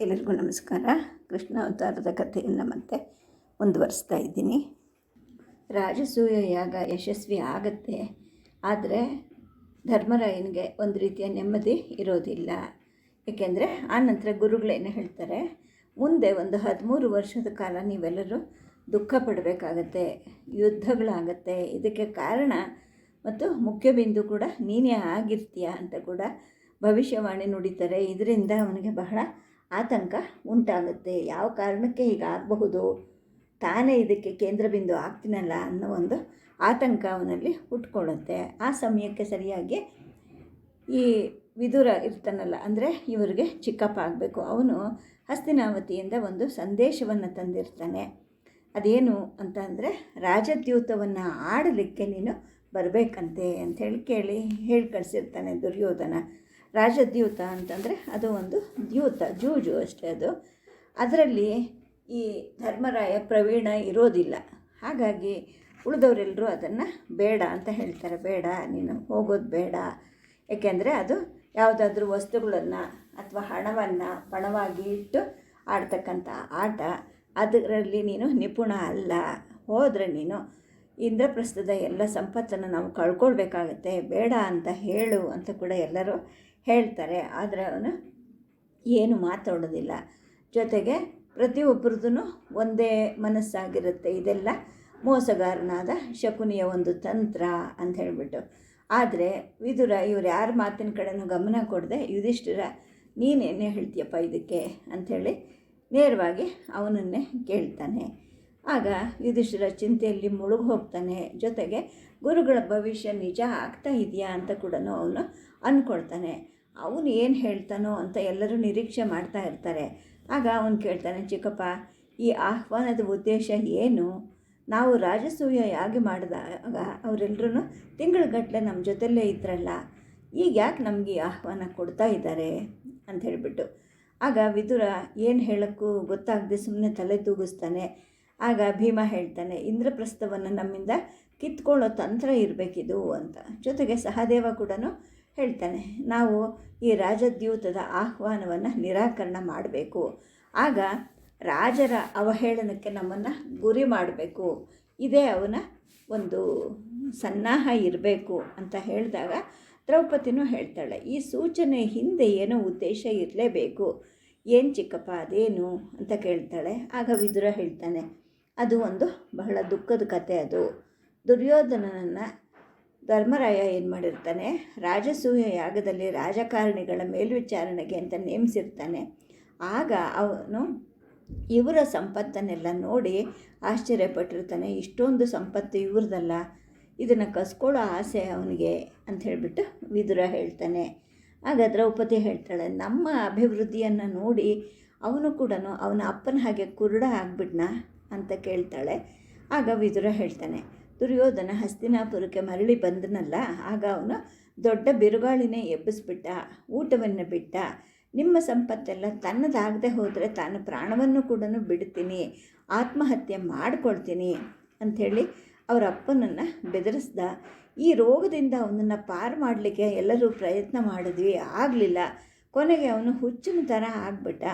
ಎಲ್ಲರಿಗೂ ನಮಸ್ಕಾರ. ಕೃಷ್ಣ ಅವತಾರದ ಕಥೆಯನ್ನು ಮತ್ತೆ ಮುಂದುವರಿಸ್ತಾ ಇದ್ದೀನಿ. ರಾಜಸೂಯ ಯಾಗ ಯಶಸ್ವಿ ಆಗತ್ತೆ. ಆದರೆ ಧರ್ಮರಾಯನಿಗೆ ಒಂದು ರೀತಿಯ ನೆಮ್ಮದಿ ಇರೋದಿಲ್ಲ. ಏಕೆಂದರೆ ನಂತರ ಗುರುಗಳೇನು ಹೇಳ್ತಾರೆ? ಮುಂದೆ ಒಂದು ಹದಿಮೂರು ವರ್ಷದ ಕಾಲ ನೀವೆಲ್ಲರೂ ದುಃಖ ಪಡಬೇಕಾಗತ್ತೆ, ಯುದ್ಧಗಳಾಗತ್ತೆ. ಇದಕ್ಕೆ ಕಾರಣ ಮತ್ತು ಮುಖ್ಯ ಬಿಂದು ಕೂಡ ನೀನೇ ಆಗಿರ್ತೀಯ ಅಂತ ಕೂಡ ಭವಿಷ್ಯವಾಣಿ ನುಡಿತಾರೆ. ಇದರಿಂದ ಅವನಿಗೆ ಬಹಳ ಆತಂಕ ಉಂಟಾಗುತ್ತೆ. ಯಾವ ಕಾರಣಕ್ಕೆ ಹೀಗಾಗಬಹುದು ತಾನೇ ಇದಕ್ಕೆ ಕೇಂದ್ರ ಬಿಂದು ಆಗ್ತೀನಲ್ಲ ಅನ್ನೋ ಒಂದು ಆತಂಕ ಅವನಲ್ಲಿ ಹುಟ್ಕೊಳ್ಳುತ್ತೆ. ಆ ಸಮಯಕ್ಕೆ ಸರಿಯಾಗಿ ಈ ವಿದುರ ಇರ್ತಾನಲ್ಲ, ಅಂದರೆ ಇವರಿಗೆ ಚಿಕ್ಕಪ್ಪ ಆಗಬೇಕು. ಅವನು ಹಸ್ತಿನಾವತಿಯಿಂದ ಒಂದು ಸಂದೇಶವನ್ನು ತಂದಿರ್ತಾನೆ. ಅದೇನು ಅಂತ ಅಂದರೆ, ರಾಜದ್ಯೂತವನ್ನು ಆಡಲಿಕ್ಕೆ ನೀನು ಬರಬೇಕಂತೆ ಅಂಥೇಳಿ ಕೇಳಿ ಹೇಳಿ ಕಳಿಸಿರ್ತಾನೆ ದುರ್ಯೋಧನ. ರಾಜದ್ಯೂತ ಅಂತಂದರೆ ಅದು ಒಂದು ದ್ಯೂತ, ಜೂಜು ಅಷ್ಟೇ ಅದು. ಅದರಲ್ಲಿ ಈ ಧರ್ಮರಾಯ ಪ್ರವೀಣ ಇರೋದಿಲ್ಲ. ಹಾಗಾಗಿ ಉಳಿದವರೆಲ್ಲರೂ ಅದನ್ನು ಬೇಡ ಅಂತ ಹೇಳ್ತಾರೆ. ಬೇಡ, ನೀನು ಹೋಗೋದು ಬೇಡ. ಏಕೆಂದರೆ ಅದು ಯಾವುದಾದ್ರೂ ವಸ್ತುಗಳನ್ನು ಅಥವಾ ಹಣವನ್ನು ಪಣವಾಗಿ ಇಟ್ಟು ಆಡ್ತಕ್ಕಂಥ ಆಟ, ಅದರಲ್ಲಿ ನೀನು ನಿಪುಣ ಅಲ್ಲ. ಹೋದರೆ ನೀನು ಇಂದ್ರಪ್ರಸ್ಥದ ಎಲ್ಲ ಸಂಪತ್ತನ್ನು ನಾವು ಕಳ್ಕೊಳ್ಬೇಕಾಗತ್ತೆ. ಬೇಡ ಅಂತ ಹೇಳು ಅಂತ ಕೂಡ ಎಲ್ಲರೂ ಹೇಳ್ತಾರೆ, ಆದರೆ ಅವನು ಏನು ಮಾತಾಡೋದಿಲ್ಲ. ಜೊತೆಗೆ ಪ್ರತಿಯೊಬ್ಬರದ್ದು ಒಂದೇ ಮನಸ್ಸಾಗಿರುತ್ತೆ. ಇದೆಲ್ಲ ಮೋಸಗಾರನಾದ ಶಕುನಿಯ ಒಂದು ತಂತ್ರ ಅಂತ ಹೇಳಿಬಿಟ್ಟು. ಆದರೆ ವಿದುರ ಇವ್ರು ಯಾರ ಮಾತಿನ ಕಡೆನೂ ಗಮನ ಕೊಡದೆ, ಯುಧಿಷ್ಠಿರ, ನೀನೇನೇ ಹೇಳ್ತೀಯಪ್ಪ ಇದಕ್ಕೆ? ಅಂಥೇಳಿ ನೇರವಾಗಿ ಅವನನ್ನೇ ಕೇಳ್ತಾನೆ. ಆಗ ಯುಧಿಷ್ಠಿರ ಚಿಂತೆಯಲ್ಲಿ ಮುಳುಗಿ ಹೋಗ್ತಾನೆ ಜೊತೆಗೆ ಗುರುಗಳ ಭವಿಷ್ಯ ನಿಜ ಆಗ್ತಾ ಇದೆಯಾ ಅಂತ ಕೂಡ ಅವನು ಅಂದ್ಕೊಳ್ತಾನೆ ಅವನು ಏನು ಹೇಳ್ತಾನೋ ಅಂತ ಎಲ್ಲರೂ ನಿರೀಕ್ಷೆ ಮಾಡ್ತಾ ಇರ್ತಾರೆ. ಆಗ ಅವನು ಕೇಳ್ತಾನೆ, ಚಿಕ್ಕಪ್ಪ, ಈ ಆಹ್ವಾನದ ಉದ್ದೇಶ ಏನು? ನಾವು ರಾಜಸೂಯ ಯಾಗೆ ಮಾಡಿದಾಗ ಅವರೆಲ್ಲರೂ ತಿಂಗಳುಗಟ್ಟಲೆ ನಮ್ಮ ಜೊತೆಯಲ್ಲೇ ಇದ್ರಲ್ಲ, ಈಗ ಯಾಕೆ ನಮಗೆ ಈ ಆಹ್ವಾನ ಕೊಡ್ತಾ ಇದ್ದಾರೆ? ಅಂತ ಹೇಳಿಬಿಟ್ಟು. ಆಗ ವಿದುರ ಏನು ಹೇಳೋಕ್ಕೂ ಗೊತ್ತಾಗದೆ ಸುಮ್ಮನೆ ತಲೆ ತೂಗಿಸ್ತಾನೆ. ಆಗ ಭೀಮ ಹೇಳ್ತಾನೆ, ಇಂದ್ರಪ್ರಸ್ಥವನ್ನು ನಮ್ಮಿಂದ ಕಿತ್ಕೊಳ್ಳೋ ತಂತ್ರ ಇರಬೇಕಿದು ಅಂತ. ಜೊತೆಗೆ ಸಹದೇವ ಕೂಡ ಹೇಳ್ತಾನೆ, ನಾವು ಈ ರಾಜದ್ಯೂತದ ಆಹ್ವಾನವನ್ನು ನಿರಾಕರಣೆ ಮಾಡಬೇಕು. ಆಗ ರಾಜರ ಅವಹೇಳನಕ್ಕೆ ನಮ್ಮನ್ನು ಗುರಿ ಮಾಡಬೇಕು. ಇದೇ ಅವನ ಒಂದು ಸನ್ನಾಹ ಇರಬೇಕು ಅಂತ ಹೇಳಿದಾಗ ದ್ರೌಪದಿನೂ ಹೇಳ್ತಾಳೆ, ಈ ಸೂಚನೆ ಹಿಂದೆ ಏನೋ ಉದ್ದೇಶ ಇರಲೇಬೇಕು. ಏನು ಚಿಕ್ಕಪ್ಪ, ಅದೇನು ಅಂತ ಕೇಳ್ತಾಳೆ. ಆಗ ವಿದುರ ಹೇಳ್ತಾನೆ, ಅದು ಒಂದು ಬಹಳ ದುಃಖದ ಕತೆ ಅದು. ದುರ್ಯೋಧನನನ್ನು ಧರ್ಮರಾಯ ಏನು ಮಾಡಿರ್ತಾನೆ? ರಾಜಸೂಯ ಯಾಗದಲ್ಲಿ ರಾಜಕಾರಣಿಗಳ ಮೇಲ್ವಿಚಾರಣೆಗೆ ಅಂತ ನೇಮಿಸಿರ್ತಾನೆ. ಆಗ ಅವನು ಇವರ ಸಂಪತ್ತನ್ನೆಲ್ಲ ನೋಡಿ ಆಶ್ಚರ್ಯಪಟ್ಟಿರ್ತಾನೆ. ಇಷ್ಟೊಂದು ಸಂಪತ್ತು ಇವ್ರದಲ್ಲ, ಇದನ್ನು ಕಸ್ಕೊಳ್ಳೋ ಆಸೆ ಅವನಿಗೆ ಅಂತ ಹೇಳಿಬಿಟ್ಟು ವಿದುರ ಹೇಳ್ತಾನೆ. ಆಗ ದ್ರೌಪದಿ ಹೇಳ್ತಾಳೆ, ನಮ್ಮ ಅಭಿವೃದ್ಧಿಯನ್ನು ನೋಡಿ ಅವನು ಕೂಡ ಅವನ ಅಪ್ಪನ ಹಾಗೆ ಕುರುಡ ಆಗ್ಬಿಡ್ನಾ? ಅಂತ ಕೇಳ್ತಾಳೆ. ಆಗ ವಿದುರ ಹೇಳ್ತಾನೆ ದುರ್ಯೋಧನ ಹಸ್ತಿನಾಪುರಕ್ಕೆ ಮರಳಿ ಬಂದನಲ್ಲ, ಆಗ ಅವನು ದೊಡ್ಡ ಬಿರುಗಾಳಿನೇ ಎಬ್ಬಿಸ್ಬಿಟ್ಟ, ಊಟವನ್ನು ಬಿಟ್ಟ. ನಿಮ್ಮ ಸಂಪತ್ತೆಲ್ಲ ತನ್ನದಾಗದೆ ಹೋದರೆ ತಾನು ಪ್ರಾಣವನ್ನು ಕೂಡ ಬಿಡ್ತೀನಿ ಆತ್ಮಹತ್ಯೆ ಮಾಡಿಕೊಳ್ತೀನಿ ಅಂಥೇಳಿ ಅವರ ಅಪ್ಪನನ್ನು ಬೆದರಿಸ್ದ. ಈ ರೋಗದಿಂದ ಅವನನ್ನು ಪಾರು ಮಾಡಲಿಕ್ಕೆ ಎಲ್ಲರೂ ಪ್ರಯತ್ನ ಮಾಡಿದ್ವಿ, ಆಗಲಿಲ್ಲ. ಕೊನೆಗೆ ಅವನು ಹುಚ್ಚಿನ ಥರ ಆಗ್ಬಿಟ್ಟ.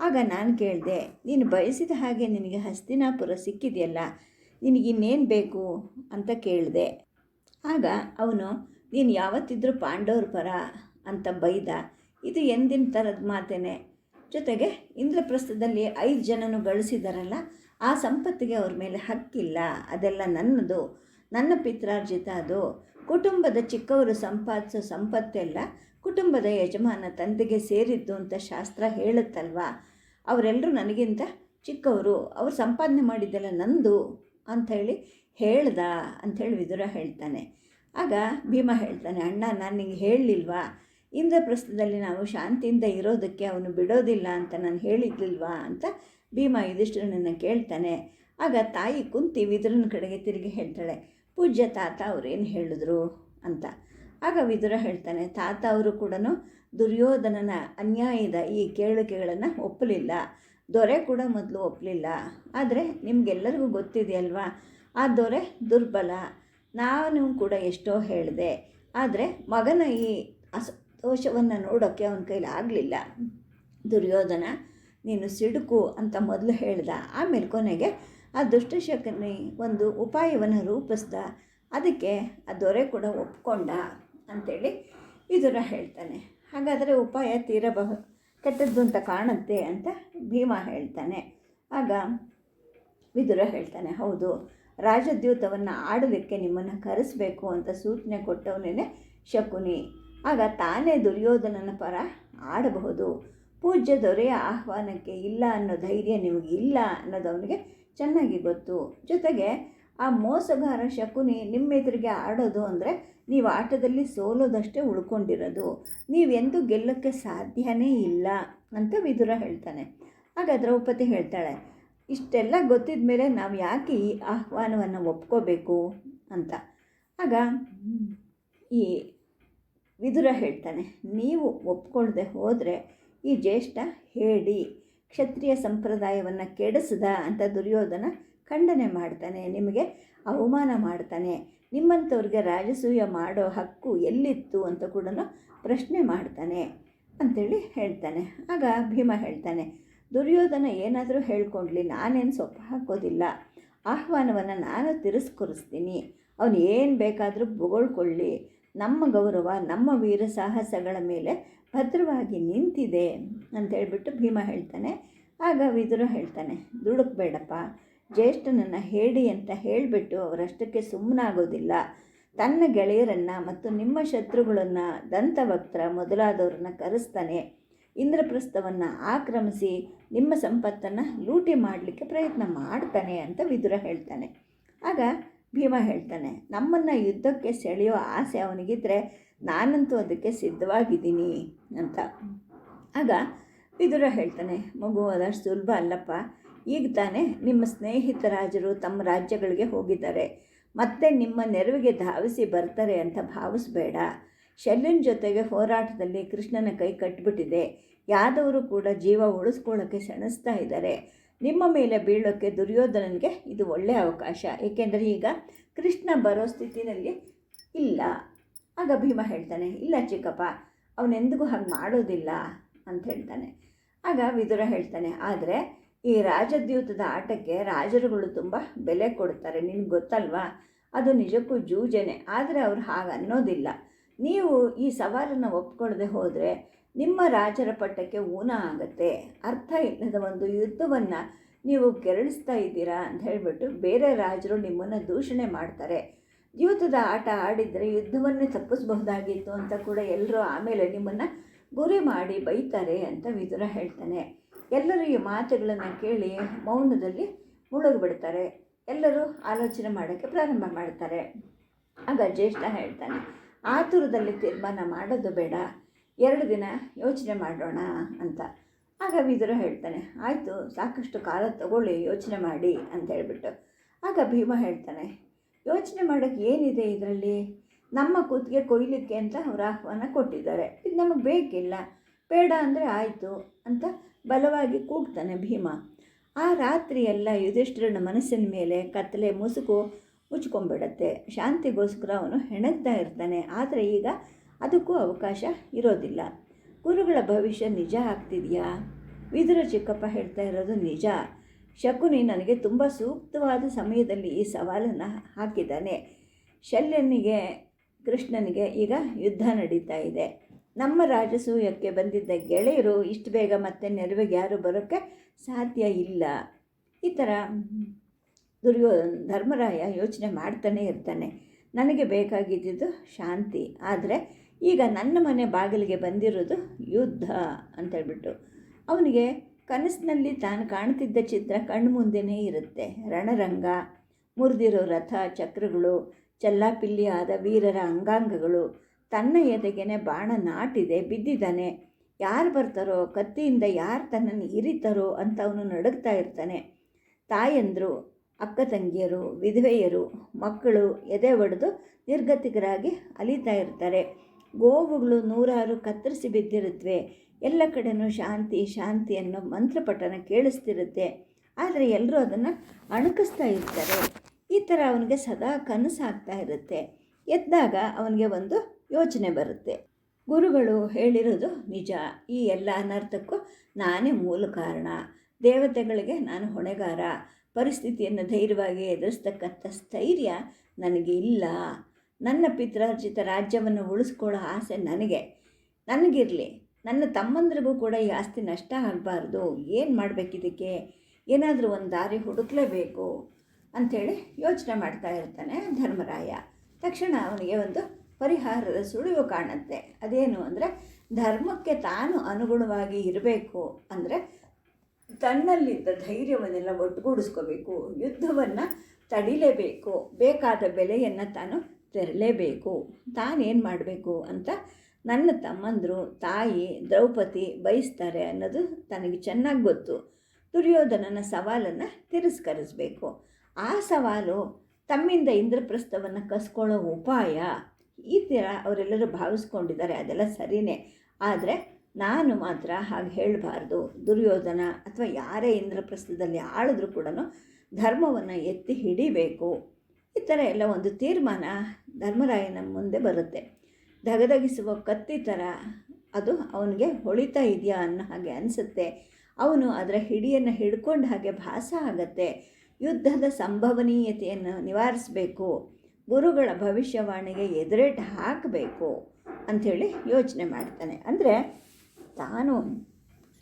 ಆಗ ನಾನು ಕೇಳಿದೆ, ನೀನು ಬಯಸಿದ ಹಾಗೆ ನಿನಗೆ ಹಸ್ತಿನಾಪುರ ಸಿಕ್ಕಿದೆಯಲ್ಲ ನಿನಗಿನ್ನೇನು ಬೇಕು? ಅಂತ ಕೇಳಿದೆ. ಆಗ ಅವನು, ನೀನು ಯಾವತ್ತಿದ್ರೂ ಪಾಂಡವ್ರ ಪರ ಅಂತ ಬೈದ, ಇದು ಎಂದಿನ ಥರದ ಮಾತೇನೆ? ಜೊತೆಗೆ ಇಂದ್ರಪ್ರಸ್ಥದಲ್ಲಿ ಐದು ಜನನು ಗಳಿಸಿದಾರಲ್ಲ, ಆ ಸಂಪತ್ತಿಗೆ ಅವ್ರ ಮೇಲೆ ಹಕ್ಕಿಲ್ಲ, ಅದೆಲ್ಲ ನನ್ನದು, ನನ್ನ ಪಿತ್ರಾರ್ಜಿತ ಅದು. ಕುಟುಂಬದ ಚಿಕ್ಕವರು ಸಂಪಾದಿಸೋ ಸಂಪತ್ತೆಲ್ಲ ಕುಟುಂಬದ ಯಜಮಾನ ತಂದೆಗೆ ಸೇರಿದ್ದು ಅಂತ ಶಾಸ್ತ್ರ ಹೇಳುತ್ತಲ್ವಾ? ಅವರೆಲ್ಲರೂ ನನಗಿಂತ ಚಿಕ್ಕವರು, ಅವ್ರು ಸಂಪಾದನೆ ಮಾಡಿದ್ದೆಲ್ಲ ನಂದು. ಅಂಥೇಳಿ ಹೇಳ್ದ ಅಂಥೇಳಿ ವಿದುರ ಹೇಳ್ತಾನೆ. ಆಗ ಭೀಮ ಹೇಳ್ತಾನೆ, ಅಣ್ಣ, ನಾನು ನಿಂಗೆ ಹೇಳಲಿಲ್ವಾ? ಇಂದ್ರಪ್ರಸ್ಥದಲ್ಲಿ ನಾವು ಶಾಂತಿಯಿಂದ ಇರೋದಕ್ಕೆ ಅವನು ಬಿಡೋದಿಲ್ಲ ಅಂತ ನಾನು ಹೇಳಿದ್ಲಿಲ್ವಾ? ಅಂತ ಭೀಮ ಯುಧಿಷ್ಠಿರನನ್ನು ಕೇಳ್ತಾನೆ. ಆಗ ತಾಯಿ ಕುಂತಿ ವಿದುರನ ಕಡೆಗೆ ತಿರುಗಿ ಹೇಳ್ತಾಳೆ, ಪೂಜ್ಯ ತಾತ ಅವ್ರೇನು ಹೇಳಿದ್ರು? ಅಂತ. ಆಗ ವಿದುರ ಹೇಳ್ತಾನೆ, ತಾತ ಅವರು ಕೂಡ ದುರ್ಯೋಧನನ ಅನ್ಯಾಯದ ಈ ಕೇಳಿಕೆಗಳನ್ನು ಒಪ್ಪಲಿಲ್ಲ. ದೊರೆ ಕೂಡ ಮೊದಲು ಒಪ್ಪಲಿಲ್ಲ ಆದರೆ ನಿಮಗೆಲ್ಲರಿಗೂ ಗೊತ್ತಿದೆಯಲ್ವಾ? ಆ ದೊರೆ ದುರ್ಬಲ. ನಾನು ಕೂಡ ಎಷ್ಟೋ ಹೇಳಿದೆ. ಆದರೆ ಮಗನ ಈ ಅಸಂತೋಷವನ್ನು ನೋಡೋಕ್ಕೆ ಅವನ ಕೈಲಿ ಆಗಲಿಲ್ಲ. ದುರ್ಯೋಧನ, ನೀನು ಸಿಡುಕು ಅಂತ ಮೊದಲು ಹೇಳ್ದ. ಆಮೇಲೆ ಕೊನೆಗೆ ಆ ದುಷ್ಟಶಕನಿ ಒಂದು ಉಪಾಯವನ್ನು ರೂಪಿಸ್ದ. ಅದಕ್ಕೆ ಆ ದೊರೆ ಕೂಡ ಒಪ್ಕೊಂಡ ಅಂಥೇಳಿ ಇದರ ಹೇಳ್ತಾನೆ. ಹಾಗಾದರೆ ಉಪಾಯ ತೀರಬಹು ಕೆಟ್ಟದ್ದು ಅಂತ ಕಾಣುತ್ತೆ ಅಂತ ಭೀಮ ಹೇಳ್ತಾನೆ. ಆಗ ವಿದುರ ಹೇಳ್ತಾನೆ, ಹೌದು, ರಾಜದ್ಯೂತವನ್ನು ಆಡಲಿಕ್ಕೆ ನಿಮ್ಮನ್ನು ಕರೆಸಬೇಕು ಅಂತ ಸೂಚನೆ ಕೊಟ್ಟವನೇ ಶಕುನಿ. ಆಗ ತಾನೇ ದುರ್ಯೋಧನನ ಪರ ಆಡಬಹುದು. ಪೂಜ್ಯ ದೊರೆಯ ಆಹ್ವಾನಕ್ಕೆ ಇಲ್ಲ ಅನ್ನೋ ಧೈರ್ಯ ನಿಮಗೆ ಇಲ್ಲ ಅನ್ನೋದು ಅವನಿಗೆ ಚೆನ್ನಾಗಿ ಗೊತ್ತು. ಜೊತೆಗೆ ಆ ಮೋಸಗಾರ ಶಕುನಿ ನಿಮ್ಮ ಎದುರಿಗೆ ಆಡೋದು ಅಂದರೆ ನೀವು ಆಟದಲ್ಲಿ ಸೋಲೋದಷ್ಟೇ ಉಳ್ಕೊಂಡಿರೋದು. ನೀವೆಂದು ಗೆಲ್ಲೋಕ್ಕೆ ಸಾಧ್ಯನೇ ಇಲ್ಲ ಅಂತ ವಿದುರ ಹೇಳ್ತಾನೆ. ಆಗ ದ್ರೌಪದಿ ಹೇಳ್ತಾಳೆ, ಇಷ್ಟೆಲ್ಲ ಗೊತ್ತಿದ ಮೇಲೆ ನಾವು ಯಾಕೆ ಈ ಆಹ್ವಾನವನ್ನು ಒಪ್ಕೋಬೇಕು? ಅಂತ. ಆಗ ಈ ವಿದುರ ಹೇಳ್ತಾನೆ, ನೀವು ಒಪ್ಕೊಳ್ಳದೆ ಹೋದರೆ ಈ ಜ್ಯೇಷ್ಠ ಹೇಳಿ, ಕ್ಷತ್ರಿಯ ಸಂಪ್ರದಾಯವನ್ನು ಕೆಡಿಸದ ಅಂತ ದುರ್ಯೋಧನ ಖಂಡನೆ ಮಾಡ್ತಾನೆ. ನಿಮಗೆ ಅವಮಾನ ಮಾಡ್ತಾನೆ. ನಿಮ್ಮಂಥವ್ರಿಗೆ ರಾಜಸೂಯ ಮಾಡೋ ಹಕ್ಕು ಎಲ್ಲಿತ್ತು ಅಂತ ಕೂಡ ಪ್ರಶ್ನೆ ಮಾಡ್ತಾನೆ ಅಂಥೇಳಿ ಹೇಳ್ತಾನೆ. ಆಗ ಭೀಮ ಹೇಳ್ತಾನೆ, ದುರ್ಯೋಧನ ಏನಾದರೂ ಹೇಳ್ಕೊಂಡ್ಲಿ ನಾನೇನು ಸೊಪ್ಪು ಹಾಕೋದಿಲ್ಲ. ಆಹ್ವಾನವನ್ನು ನಾನು ತಿರಸ್ಕರಿಸ್ತೀನಿ. ಅವನು ಏನು ಬೇಕಾದರೂ ಬೊಗಳ್ಕೊಳ್ಳಿ. ನಮ್ಮ ಗೌರವ, ನಮ್ಮ ವೀರ ಸಾಹಸಗಳ ಮೇಲೆ ಭದ್ರವಾಗಿ ನಿಂತಿದೆ ಅಂತ ಹೇಳಿಬಿಟ್ಟು ಭೀಮ ಹೇಳ್ತಾನೆ. ಆಗ ವಿದುರ ಹೇಳ್ತಾನೆ ದುಡುಕ್ಬೇಡಪ್ಪ ಜ್ಯೇಷ್ಠನನ್ನು ಹೇಳಿ ಅಂತ ಹೇಳಿಬಿಟ್ಟು ಅವರಷ್ಟಕ್ಕೆ ಸುಮ್ಮನಾಗೋದಿಲ್ಲ ತನ್ನ ಗೆಳೆಯರನ್ನು ಮತ್ತು ನಿಮ್ಮ ಶತ್ರುಗಳನ್ನು ದಂತವಕ್ತ್ರ ಮೊದಲಾದವ್ರನ್ನ ಕರೆಸ್ತಾನೆ. ಇಂದ್ರಪ್ರಸ್ಥವನ್ನು ಆಕ್ರಮಿಸಿ ನಿಮ್ಮ ಸಂಪತ್ತನ್ನು ಲೂಟಿ ಮಾಡಲಿಕ್ಕೆ ಪ್ರಯತ್ನ ಮಾಡ್ತಾನೆ ಅಂತ ವಿದುರ ಹೇಳ್ತಾನೆ. ಆಗ ಭೀಮ ಹೇಳ್ತಾನೆ, ನಮ್ಮನ್ನು ಯುದ್ಧಕ್ಕೆ ಸೆಳೆಯೋ ಆಸೆ ಅವನಿಗಿದ್ರೆ ನಾನಂತೂ ಅದಕ್ಕೆ ಸಿದ್ಧವಾಗಿದ್ದೀನಿ ಅಂತ. ಆಗ ವಿದುರ ಹೇಳ್ತಾನೆ, ಮಗು ಅದಷ್ಟು ಸುಲಭ ಅಲ್ಲಪ್ಪ. ಈಗ ತಾನೇ ನಿಮ್ಮ ಸ್ನೇಹಿತ ರಾಜರು ತಮ್ಮ ರಾಜ್ಯಗಳಿಗೆ ಹೋಗಿದ್ದಾರೆ. ಮತ್ತೆ ನಿಮ್ಮ ನೆರವಿಗೆ ಧಾವಿಸಿ ಬರ್ತಾರೆ ಅಂತ ಭಾವಿಸ್ಬೇಡ. ಶಲ್ಯನ ಜೊತೆಗೆ ಹೋರಾಟದಲ್ಲಿ ಕೃಷ್ಣನ ಕೈ ಕಟ್ಟಿಬಿಟ್ಟಿದೆ ಯಾದವರು ಕೂಡ ಜೀವ ಉಳಿಸ್ಕೊಳ್ಳೋಕ್ಕೆ ಸೆಣಸ್ತಾ ಇದ್ದಾರೆ. ನಿಮ್ಮ ಮೇಲೆ ಬೀಳೋಕ್ಕೆ ದುರ್ಯೋಧನನಿಗೆ ಇದು ಒಳ್ಳೆಯ ಅವಕಾಶ. ಏಕೆಂದರೆ ಈಗ ಕೃಷ್ಣ ಬರೋ ಸ್ಥಿತಿನಲ್ಲಿ ಇಲ್ಲ. ಆಗ ಭೀಮ ಹೇಳ್ತಾನೆ, ಇಲ್ಲ ಚಿಕ್ಕಪ್ಪ, ಅವನೆಂದಿಗೂ ಹಾಗೆ ಮಾಡೋದಿಲ್ಲ ಅಂತ ಹೇಳ್ತಾನೆ. ಆಗ ವಿದುರ ಹೇಳ್ತಾನೆ, ಆದರೆ ಈ ರಾಜದ್ಯೂತದ ಆಟಕ್ಕೆ ರಾಜರುಗಳು ತುಂಬ ಬೆಲೆ ಕೊಡ್ತಾರೆ. ನಿನಗೆ ಗೊತ್ತಲ್ವಾ? ಅದು ನಿಜಕ್ಕೂ ಜೂಜನೆ. ಆದರೆ ಅವ್ರು ಹಾಗೆ ಅನ್ನೋದಿಲ್ಲ. ನೀವು ಈ ಸವಾಲನ್ನು ಒಪ್ಕೊಳ್ಳದೆ ಹೋದರೆ ನಿಮ್ಮ ರಾಜರ ಪಟ್ಟಕ್ಕೆ ಊನ ಆಗುತ್ತೆ. ಅರ್ಥ ಇಲ್ಲದ ಒಂದು ಯುದ್ಧವನ್ನು ನೀವು ಕೆರಳಿಸ್ತಾ ಇದ್ದೀರಾ ಅಂತ ಹೇಳಿಬಿಟ್ಟು ಬೇರೆ ರಾಜರು ನಿಮ್ಮನ್ನು ದೂಷಣೆ ಮಾಡ್ತಾರೆ. ದ್ಯೂತದ ಆಟ ಆಡಿದರೆ ಯುದ್ಧವನ್ನೇ ತಪ್ಪಿಸಬಹುದಾಗಿತ್ತು ಅಂತ ಕೂಡ ಎಲ್ಲರೂ ಆಮೇಲೆ ನಿಮ್ಮನ್ನು ಗುರಿ ಮಾಡಿ ಬೈತಾರೆ ಅಂತ ವಿದುರ ಹೇಳ್ತಾನೆ. ಎಲ್ಲರೂ ಈ ಮಾತುಗಳನ್ನು ಕೇಳಿ ಮೌನದಲ್ಲಿ ಮುಳುಗಿಬಿಡ್ತಾರೆ. ಎಲ್ಲರೂ ಆಲೋಚನೆ ಮಾಡೋಕ್ಕೆ ಪ್ರಾರಂಭ ಮಾಡ್ತಾರೆ. ಆಗ ಜ್ಯೇಷ್ಠ ಹೇಳ್ತಾನೆ, ಆತುರದಲ್ಲಿ ತೀರ್ಮಾನ ಮಾಡೋದು ಬೇಡ, ಎರಡು ದಿನ ಯೋಚನೆ ಮಾಡೋಣ ಅಂತ. ಆಗ ವಿದುರ ಹೇಳ್ತಾನೆ, ಆಯಿತು, ಸಾಕಷ್ಟು ಕಾಲ ತಗೊಳ್ಳಿ, ಯೋಚನೆ ಮಾಡಿ ಅಂತ ಹೇಳ್ಬಿಟ್ಟು. ಆಗ ಭೀಮ ಹೇಳ್ತಾನೆ, ಯೋಚನೆ ಮಾಡೋಕ್ಕೆ ಏನಿದೆ ಇದರಲ್ಲಿ? ನಮ್ಮ ಕೂತಿಗೆ ಕೊಯ್ಲಿಕ್ಕೆ ಅಂತ ಅವರು ಆಹ್ವಾನ ಕೊಟ್ಟಿದ್ದಾರೆ. ಇದು ನಮಗೆ ಬೇಕಿಲ್ಲ. ಬೇಡ ಅಂದರೆ ಆಯಿತು ಅಂತ ಬಲವಾಗಿ ಕೂಗ್ತಾನೆ ಭೀಮ. ಆ ರಾತ್ರಿ ಎಲ್ಲ ಯುಧಿಷ್ಠಿರನ ಮನಸ್ಸಿನ ಮೇಲೆ ಕತ್ತಲೆ ಮುಸುಕು ಮುಚ್ಕೊಂಡ್ಬಿಡತ್ತೆ ಶಾಂತಿಗೋಸ್ಕರ ಅವನು ಹೆಣಗ್ತಾ ಇರ್ತಾನೆ. ಆದರೆ ಈಗ ಅದಕ್ಕೂ ಅವಕಾಶ ಇರೋದಿಲ್ಲ. ಗುರುಗಳ ಭವಿಷ್ಯ ನಿಜ ಆಗ್ತಿದೆಯಾ? ವಿದುರ ಚಿಕ್ಕಪ್ಪ ಹೇಳ್ತಾ ಇರೋದು ನಿಜ. ಶಕುನಿ ನನಗೆ ತುಂಬ ಸೂಕ್ತವಾದ ಸಮಯದಲ್ಲಿ ಈ ಸವಾಲನ್ನು ಹಾಕಿದ್ದಾನೆ. ಶಲ್ಯನಿಗೆ, ಕೃಷ್ಣನಿಗೆ ಈಗ ಯುದ್ಧ ನಡೀತಾ ಇದೆ. ನಮ್ಮ ರಾಜಸೂಯಕ್ಕೆ ಬಂದಿದ್ದ ಗೆಳೆಯರು ಇಷ್ಟು ಬೇಗ ಮತ್ತೆ ನೆರವಿಗೆ ಯಾರು ಬರೋಕ್ಕೆ ಸಾಧ್ಯ ಇಲ್ಲ. ಈ ಥರ ದುರ್ಯೋ, ಧರ್ಮರಾಯ ಯೋಚನೆ ಮಾಡ್ತಾನೆ ಇರ್ತಾನೆ. ನನಗೆ ಬೇಕಾಗಿದ್ದಿದ್ದು ಶಾಂತಿ. ಆದರೆ ಈಗ ನನ್ನ ಮನೆ ಬಾಗಿಲಿಗೆ ಬಂದಿರೋದು ಯುದ್ಧ ಅಂತೇಳ್ಬಿಟ್ಟು ಅವನಿಗೆ ಕನಸಿನಲ್ಲಿ ತಾನು ಕಾಣ್ತಿದ್ದ ಚಿತ್ರ ಕಣ್ಮುಂದೆನೇ ಇರುತ್ತೆ. ರಣರಂಗ, ಮುರಿದಿರೋ ರಥ, ಚಕ್ರಗಳು ಚಲ್ಲಾಪಿಲ್ಲಿ ಆದ ವೀರರ ಅಂಗಾಂಗಗಳು ತನ್ನ ಎದೆಗೆನೆ ಬಾಣ ನಾಟಿದೆ, ಬಿದ್ದಿದ್ದಾನೆ. ಯಾರು ಬರ್ತಾರೋ, ಕತ್ತಿಯಿಂದ ಯಾರು ತನ್ನನ್ನು ಇರಿತಾರೋ ಅಂತ ಅವನು ನಡುಗ್ತಾ ಇರ್ತಾನೆ. ತಾಯಂದರು, ಅಕ್ಕ ತಂಗಿಯರು, ವಿಧವೆಯರು, ಮಕ್ಕಳು ಎದೆ ಒಡೆದು ನಿರ್ಗತಿಕರಾಗಿ ಅಲಿತಾ ಇರ್ತಾರೆ. ಗೋವುಗಳು ನೂರಾರು ಕತ್ತರಿಸಿ ಬಿದ್ದಿರುತ್ತವೆ ಎಲ್ಲ ಕಡೆನೂ ಶಾಂತಿ ಶಾಂತಿ ಅನ್ನೋ ಮಂತ್ರಪಠನ ಕೇಳಿಸ್ತಿರುತ್ತೆ. ಆದರೆ ಎಲ್ಲರೂ ಅದನ್ನು ಅಣಕಿಸ್ತಾ ಇರ್ತಾರೆ. ಈ ಥರ ಅವನಿಗೆ ಸದಾ ಕನಸಾಗ್ತಾ ಇರುತ್ತೆ. ಎದ್ದಾಗ ಅವನಿಗೆ ಒಂದು ಯೋಚನೆ ಬರುತ್ತೆ. ಗುರುಗಳು ಹೇಳಿರೋದು ನಿಜ. ಈ ಎಲ್ಲ ಅನರ್ಥಕ್ಕೂ ನಾನೇ ಮೂಲ ಕಾರಣ. ದೇವತೆಗಳಿಗೆ ನಾನು ಹೊಣೆಗಾರ. ಪರಿಸ್ಥಿತಿಯನ್ನು ಧೈರ್ಯವಾಗಿ ಎದುರಿಸ್ತಕ್ಕಂಥ ಸ್ಥೈರ್ಯ ನನಗೆ ಇಲ್ಲ. ನನ್ನ ಪಿತ್ರಾರ್ಜಿತ ರಾಜ್ಯವನ್ನು ಉಳಿಸ್ಕೊಳ್ಳೋ ಆಸೆ ನನಗೆ. ನನಗಿರಲಿ. ನನ್ನ ತಮ್ಮಂದ್ರಿಗೂ ಕೂಡ ಈ ಆಸ್ತಿ ನಷ್ಟ ಆಗಬಾರ್ದು. ಏನು ಮಾಡಬೇಕಿದಕ್ಕೆ? ಏನಾದರೂ ಒಂದು ದಾರಿ ಹುಡುಕಲೇಬೇಕು ಅಂಥೇಳಿ ಯೋಚನೆ ಮಾಡ್ತಾ ಇರ್ತಾನೆ ಧರ್ಮರಾಯ. ತಕ್ಷಣ ಅವನಿಗೆ ಒಂದು ಪರಿಹಾರದ ಸುಳಿವು ಕಾಣುತ್ತೆ. ಅದೇನು ಅಂದರೆ ಧರ್ಮಕ್ಕೆ ತಾನು ಅನುಗುಣವಾಗಿ ಇರಬೇಕು ಅಂದರೆ ತನ್ನಲ್ಲಿದ್ದ ಧೈರ್ಯವನ್ನೆಲ್ಲ ಒಟ್ಟುಗೂಡಿಸ್ಕೋಬೇಕು, ಯುದ್ಧವನ್ನು ತಡಿಲೇಬೇಕು, ಬೇಕಾದ ಬೆಲೆಯನ್ನು ತಾನು ತೆರಲೇಬೇಕು. ತಾನೇನು ಮಾಡಬೇಕು ಅಂತ ನನ್ನ ತಮ್ಮಂದರು, ತಾಯಿ, ದ್ರೌಪದಿ ಬಯಸ್ತಾರೆ ಅನ್ನೋದು ತನಗೆ ಚೆನ್ನಾಗಿ ಗೊತ್ತು. ದುರ್ಯೋಧನನ ಸವಾಲನ್ನು ತಿರಸ್ಕರಿಸಬೇಕು. ಆ ಸವಾಲು ತಮ್ಮಿಂದ ಇಂದ್ರಪ್ರಸ್ಥವನ್ನು ಕಸ್ಕೊಳ್ಳೋ ಉಪಾಯ. ಈ ಥರ ಅವರೆಲ್ಲರೂ ಭಾವಿಸ್ಕೊಂಡಿದ್ದಾರೆ, ಅದೆಲ್ಲ ಸರಿಯೇ ಆದರೆ ನಾನು ಮಾತ್ರ ಹಾಗೆ ಹೇಳಬಾರ್ದು. ದುರ್ಯೋಧನ ಅಥವಾ ಯಾರೇ ಇಂದ್ರಪ್ರಸ್ಥದಲ್ಲಿ ಆಳಿದ್ರೂ ಕೂಡ ಧರ್ಮವನ್ನು ಎತ್ತಿ ಹಿಡಿಬೇಕು. ಈ ಥರ ಎಲ್ಲ ಒಂದು ತೀರ್ಮಾನ ಧರ್ಮರಾಯನ ಮುಂದೆ ಬರುತ್ತೆ. ಧಗಧಗಿಸುವ ಕತ್ತಿ ಥರ ಅದು ಅವನಿಗೆ ಹೊಳಿತಾ ಇದೆಯಾ ಅನ್ನೋ ಹಾಗೆ ಅನಿಸುತ್ತೆ. ಅವನು ಅದರ ಹಿಡಿಯನ್ನು ಹಿಡ್ಕೊಂಡು ಹಾಗೆ ಭಾಸ ಆಗತ್ತೆ. ಯುದ್ಧದ ಸಂಭವನೀಯತೆಯನ್ನು ನಿವಾರಿಸಬೇಕು. ಗುರುಗಳ ಭವಿಷ್ಯವಾಣಿಗೆ ಎದುರೇಟ್ ಹಾಕಬೇಕು ಅಂಥೇಳಿ ಯೋಚನೆ ಮಾಡ್ತಾನೆ. ಅಂದರೆ ತಾನು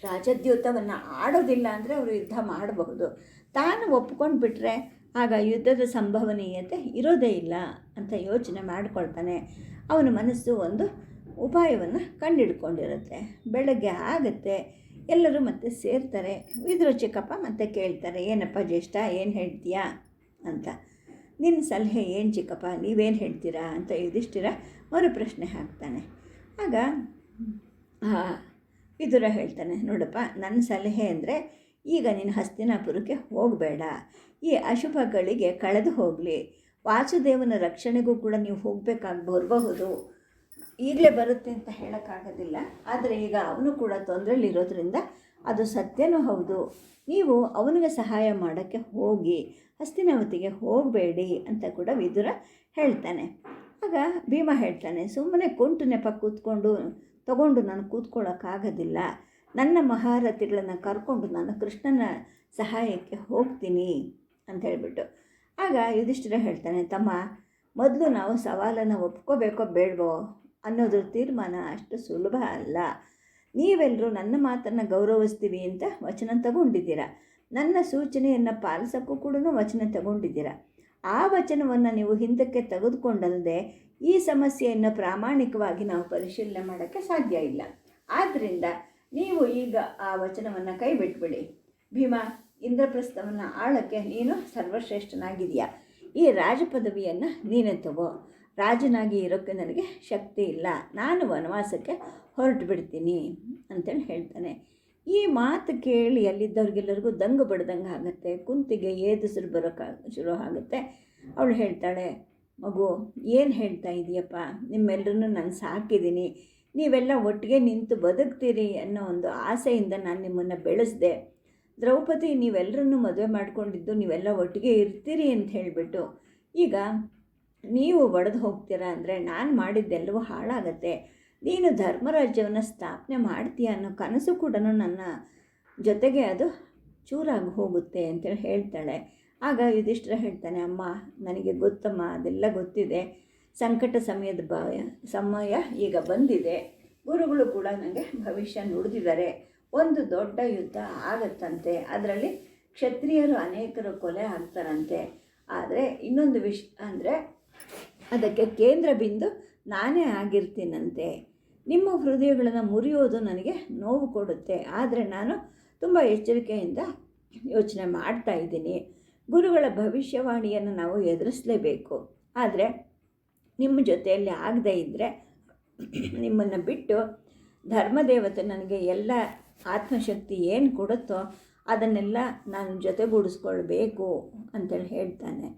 ರಾಜದ್ಯೂತವನ್ನು ಆಡೋದಿಲ್ಲ ಅಂದರೆ ಅವರು ಯುದ್ಧ ಮಾಡಬಹುದು. ತಾನು ಒಪ್ಕೊಂಡು ಬಿಟ್ಟರೆ ಆಗ ಯುದ್ಧದ ಸಂಭವನೀಯತೆ ಇರೋದೇ ಇಲ್ಲ ಅಂತ ಯೋಚನೆ ಮಾಡಿಕೊಳ್ತಾನೆ. ಅವನ ಮನಸ್ಸು ಒಂದು ಉಪಾಯವನ್ನು ಕಂಡಿಡ್ಕೊಂಡಿರುತ್ತೆ. ಬೆಳಗ್ಗೆ ಆಗುತ್ತೆ, ಎಲ್ಲರೂ ಮತ್ತೆ ಸೇರ್ತಾರೆ. ವಿದುರ ಚಿಕ್ಕಪ್ಪ ಮತ್ತೆ ಕೇಳ್ತಾರೆ, ಏನಪ್ಪ ಜ್ಯೇಷ್ಠ, ಏನು ಹೇಳ್ತೀಯಾ? ಅಂತ. ನಿನ್ನ ಸಲಹೆ ಏನು ಚಿಕ್ಕಪ್ಪ, ನೀವೇನು ಹೇಳ್ತೀರಾ ಅಂತ ಯುಧಿಷ್ಠಿರ ಮರು ಪ್ರಶ್ನೆ ಹಾಕ್ತಾನೆ. ಆಗ ವಿದುರ ಹೇಳ್ತಾನೆ, ನೋಡಪ್ಪ, ನನ್ನ ಸಲಹೆ ಅಂದರೆ ಈಗ ನಿನ್ನ ಹಸ್ತಿನಾಪುರಕ್ಕೆ ಹೋಗಬೇಡ. ಈ ಅಶುಭಗಳಿಗೆ ಕಳೆದು ಹೋಗಲಿ. ವಾಸುದೇವನ ರಕ್ಷಣೆಗೂ ಕೂಡ ನೀವು ಹೋಗಬೇಕಾಗಿ ಬರಬಹುದು. ಈಗಲೇ ಬರುತ್ತೆ ಅಂತ ಹೇಳೋಕ್ಕಾಗೋದಿಲ್ಲ. ಆದರೆ ಈಗ ಅವನು ಕೂಡ ತೊಂದರೆಯಲ್ಲಿರೋದ್ರಿಂದ ಅದು ಸತ್ಯನೂ ಹೌದು. ನೀವು ಅವನಿಗೆ ಸಹಾಯ ಮಾಡೋಕ್ಕೆ ಹೋಗಿ, ಹಸ್ತಿನಾವತಿಗೆ ಹೋಗಬೇಡಿ ಅಂತ ಕೂಡ ವಿದುರ ಹೇಳ್ತಾನೆ. ಆಗ ಭೀಮ ಹೇಳ್ತಾನೆ, ಸುಮ್ಮನೆ ಕುಂಟು ನೆಪ ಕೂತ್ಕೊಂಡು, ತಗೊಂಡು ನಾನು ಕೂತ್ಕೊಳ್ಳೋಕ್ಕಾಗೋದಿಲ್ಲ. ನನ್ನ ಮಹಾರಥಿಗಳನ್ನು ಕರ್ಕೊಂಡು ನಾನು ಕೃಷ್ಣನ ಸಹಾಯಕ್ಕೆ ಹೋಗ್ತೀನಿ ಅಂತ ಹೇಳಿಬಿಟ್ಟು. ಆಗ ಯುಧಿಷ್ಠಿರ ಹೇಳ್ತಾನೆ, ತಮ್ಮ, ಮೊದಲು ನಾವು ಸವಾಲನ್ನು ಒಪ್ಕೋಬೇಕೋ ಬೇಡವೋ ಅನ್ನೋದ್ರ ತೀರ್ಮಾನ ಅಷ್ಟು ಸುಲಭ ಅಲ್ಲ. ನೀವೆಲ್ಲರೂ ನನ್ನ ಮಾತನ್ನು ಗೌರವಿಸ್ತೀವಿ ಅಂತ ವಚನ ತಗೊಂಡಿದ್ದೀರಾ? ನನ್ನ ಸೂಚನೆಯನ್ನು ಪಾಲಿಸೋಕ್ಕೂ ಕೂಡ ವಚನ ತಗೊಂಡಿದ್ದೀರಾ? ಆ ವಚನವನ್ನು ನೀವು ಹಿಂದಕ್ಕೆ ತೆಗೆದುಕೊಂಡಲ್ಲದೆ ಈ ಸಮಸ್ಯೆಯನ್ನು ಪ್ರಾಮಾಣಿಕವಾಗಿ ನಾವು ಪರಿಶೀಲನೆ ಮಾಡೋಕ್ಕೆ ಸಾಧ್ಯ ಇಲ್ಲ. ಆದ್ದರಿಂದ ನೀವು ಈಗ ಆ ವಚನವನ್ನು ಕೈ ಬಿಟ್ಬಿಡಿ. ಭೀಮ, ಇಂದ್ರಪ್ರಸ್ಥವನ್ನು ಆಳಕ್ಕೆ ನೀನು ಸರ್ವಶ್ರೇಷ್ಠನಾಗಿದೆಯಾ ಈ ರಾಜಪದವಿಯನ್ನು ನೀನೆ ನೀನೇ ತಗೋ. ರಾಜನಾಗಿ ಇರೋಕ್ಕೆ ನನಗೆ ಶಕ್ತಿ ಇಲ್ಲ. ನಾನು ವನವಾಸಕ್ಕೆ ಹೊರಟು ಬಿಡ್ತೀನಿ ಅಂತೇಳಿ ಹೇಳ್ತಾನೆ. ಈ ಮಾತು ಕೇಳಿ ಅಲ್ಲಿದ್ದವ್ರಿಗೆಲ್ಲರಿಗೂ ದಂಗು ಬಡ್ದಂಗೆ ಆಗುತ್ತೆ. ಕುಂತಿಗೆ ಏದುಸಿರು ಬರೋಕ್ಕೆ ಶುರು ಆಗುತ್ತೆ. ಅವಳು ಹೇಳ್ತಾಳೆ, ಮಗು, ಏನು ಹೇಳ್ತಾ ಇದೆಯಪ್ಪ? ನಿಮ್ಮೆಲ್ಲರೂ ನಾನು ಸಾಕಿದ್ದೀನಿ. ನೀವೆಲ್ಲ ಒಟ್ಟಿಗೆ ನಿಂತು ಬದುಕ್ತೀರಿ ಅನ್ನೋ ಒಂದು ಆಸೆಯಿಂದ ನಾನು ನಿಮ್ಮನ್ನು ಬೆಳೆಸಿದೆ. ದ್ರೌಪದಿ ನೀವೆಲ್ಲರನ್ನೂ ಮದುವೆ ಮಾಡಿಕೊಂಡಿದ್ದು ನೀವೆಲ್ಲ ಒಟ್ಟಿಗೆ ಇರ್ತೀರಿ ಅಂತ ಹೇಳಿಬಿಟ್ಟು. ಈಗ ನೀವು ಒಡೆದು ಹೋಗ್ತೀರಾ ಅಂದರೆ ನಾನು ಮಾಡಿದ್ದೆಲ್ಲವೂ ಹಾಳಾಗತ್ತೆ. ನೀನು ಧರ್ಮರಾಜ್ಯವನ್ನು ಸ್ಥಾಪನೆ ಮಾಡ್ತೀಯ ಅನ್ನೋ ಕನಸು ಕೂಡ ನನ್ನ ಜೊತೆಗೆ ಅದು ಚೂರಾಗಿ ಹೋಗುತ್ತೆ ಅಂತೇಳಿ ಹೇಳ್ತಾಳೆ. ಆಗ ಯುಧಿಷ್ಠಿರ ಹೇಳ್ತಾನೆ, ಅಮ್ಮ, ನನಗೆ ಗೊತ್ತಮ್ಮ, ಅದೆಲ್ಲ ಗೊತ್ತಿದೆ. ಸಂಕಟ ಸಮಯದ ಬ, ಸಮಯ ಈಗ ಬಂದಿದೆ. ಗುರುಗಳು ಕೂಡ ನನಗೆ ಭವಿಷ್ಯ ನುಡಿದಿದ್ದಾರೆ. ಒಂದು ದೊಡ್ಡ ಯುದ್ಧ ಆಗತ್ತಂತೆ. ಅದರಲ್ಲಿ ಕ್ಷತ್ರಿಯರು ಅನೇಕರು ಕೊಲೆ ಆಗ್ತಾರಂತೆ. ಆದರೆ ಇನ್ನೊಂದು ವಿಷ, ಅಂದರೆ ಅದಕ್ಕೆ ಕೇಂದ್ರ ಬಿಂದು ನಾನೇ ಆಗಿರ್ತೀನಂತೆ. ನಿಮ್ಮ ಹೃದಯಗಳನ್ನು ಮುರಿಯೋದು ನನಗೆ ನೋವು ಕೊಡುತ್ತೆ. ಆದರೆ ನಾನು ತುಂಬ ಎಚ್ಚರಿಕೆಯಿಂದ ಯೋಚನೆ ಮಾಡ್ತಾ ಇದ್ದೀನಿ. ಗುರುಗಳ ಭವಿಷ್ಯವಾಣಿಯನ್ನು ನಾವು ಎದುರಿಸಲೇಬೇಕು. ಆದರೆ ನಿಮ್ಮ ಜೊತೆಯಲ್ಲಿ ಆಗದೇ ಇದ್ದರೆ ನಿಮ್ಮನ್ನು ಬಿಟ್ಟು ಧರ್ಮದೇವತೆ ನನಗೆ ಎಲ್ಲ ಆತ್ಮಶಕ್ತಿ ಏನು ಕೊಡುತ್ತೋ ಅದನ್ನೆಲ್ಲ ನಾನು ಜೊತೆಗೂಡಿಸ್ಕೊಳ್ಬೇಕು ಅಂತೇಳಿ ಹೇಳ್ತಾನೆ.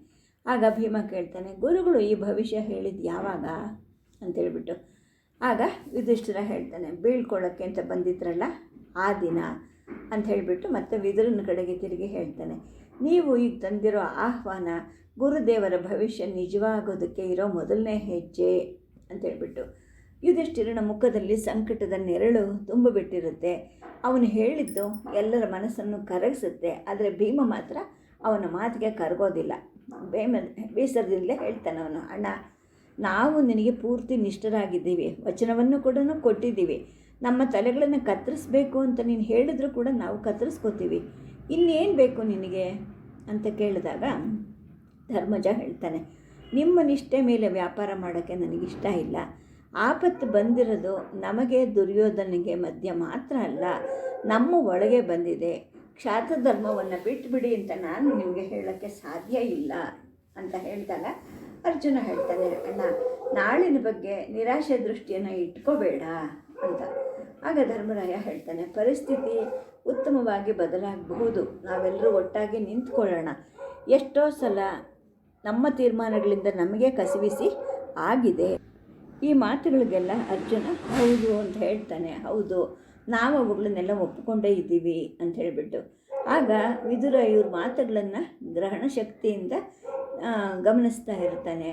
ಆಗ ಭೀಮ ಕೇಳ್ತಾನೆ, ಗುರುಗಳು ಈ ಭವಿಷ್ಯ ಹೇಳಿದ್ದು ಯಾವಾಗ? ಅಂತೇಳ್ಬಿಟ್ಟು ಆಗ ಯುಧಿಷ್ಠಿರ ಹೇಳ್ತಾನೆ ಬೀಳ್ಕೊಳ್ಳೋಕ್ಕೆ ಅಂತ ಬಂದಿದ್ರಲ್ಲ ಆ ದಿನ? ಅಂತ ಹೇಳಿಬಿಟ್ಟು ಮತ್ತೆ ವಿದುರನ ಕಡೆಗೆ ತಿರುಗಿ ಹೇಳ್ತಾನೆ, ನೀವು ಈಗ ತಂದಿರೋ ಆಹ್ವಾನ ಗುರುದೇವರ ಭವಿಷ್ಯ ನಿಜವಾಗೋದಕ್ಕೆ ಇರೋ ಮೊದಲನೇ ಹೆಜ್ಜೆ? ಅಂತೇಳ್ಬಿಟ್ಟು ಯುಧಿಷ್ಠಿರನ ಮುಖದಲ್ಲಿ ಸಂಕಟದ ನೆರಳು ತುಂಬಿಬಿಟ್ಟಿರುತ್ತೆ. ಅವನು ಹೇಳಿದ್ದು ಎಲ್ಲರ ಮನಸ್ಸನ್ನು ಕರಗಿಸುತ್ತೆ, ಆದರೆ ಭೀಮ ಮಾತ್ರ ಅವನ ಮಾತಿಗೆ ಕರಗೋದಿಲ್ಲ. ಭೀಮ ಬೇಸರದಿಂದಲೇ ಹೇಳ್ತಾನೆ ಅವನು, ಅಣ್ಣ, ನಾವು ನಿನಗೆ ಪೂರ್ತಿ ನಿಷ್ಠರಾಗಿದ್ದೀವಿ, ವಚನವನ್ನು ಕೂಡ ಕೊಟ್ಟಿದ್ದೀವಿ. ನಮ್ಮ ತಲೆಗಳನ್ನು ಕತ್ತರಿಸ್ಬೇಕು ಅಂತ ನೀನು ಹೇಳಿದ್ರು ಕೂಡ ನಾವು ಕತ್ತರಿಸ್ಕೋತೀವಿ. ಇನ್ನೇನು ಬೇಕು ನಿನಗೆ? ಅಂತ ಕೇಳಿದಾಗ ಧರ್ಮಜ ಹೇಳ್ತಾನೆ, ನಿಮ್ಮ ನಿಷ್ಠೆ ಮೇಲೆ ವ್ಯಾಪಾರ ಮಾಡೋಕ್ಕೆ ನನಗಿಷ್ಟ ಇಲ್ಲ. ಆಪತ್ತು ಬಂದಿರೋದು ನಮಗೆ ದುರ್ಯೋಧನಿಗೆ ಮಧ್ಯ ಮಾತ್ರ ಅಲ್ಲ, ನಮ್ಮ ಒಳಗೆ ಬಂದಿದೆ. ಕ್ಷಾತ್ರ ಧರ್ಮವನ್ನು ಬಿಟ್ಟುಬಿಡಿ ಅಂತ ನಾನು ನಿಮಗೆ ಹೇಳೋಕ್ಕೆ ಸಾಧ್ಯ ಇಲ್ಲ ಅಂತ ಹೇಳಿದಾಗ ಅರ್ಜುನ ಹೇಳ್ತಾನೆ, ಅಣ್ಣ, ನಾಳಿನ ಬಗ್ಗೆ ನಿರಾಶೆ ದೃಷ್ಟಿಯನ್ನು ಇಟ್ಕೋಬೇಡ ಅಂತ. ಆಗ ಧರ್ಮರಾಯ ಹೇಳ್ತಾನೆ, ಪರಿಸ್ಥಿತಿ ಉತ್ತಮವಾಗಿ ಬದಲಾಗಬಹುದು. ನಾವೆಲ್ಲರೂ ಒಟ್ಟಾಗಿ ನಿಂತ್ಕೊಳ್ಳೋಣ. ಎಷ್ಟೋ ಸಲ ನಮ್ಮ ತೀರ್ಮಾನಗಳಿಂದ ನಮಗೆ ಕಸಿವಿಸಿ ಆಗಿದೆ. ಈ ಮಾತುಗಳಿಗೆಲ್ಲ ಅರ್ಜುನ ಹೌದು ಅಂತ ಹೇಳ್ತಾನೆ, ಹೌದು. ನಾವು ಅವುಗಳನ್ನೆಲ್ಲ ಒಪ್ಪಿಕೊಂಡೇ ಇದ್ದೀವಿ ಅಂತ ಹೇಳಿಬಿಟ್ಟು. ಆಗ ವಿದುರ ಇವ್ರ ಮಾತುಗಳನ್ನು ಗ್ರಹಣ ಶಕ್ತಿಯಿಂದ ಗಮನಿಸ್ತಾ ಇರ್ತಾನೆ.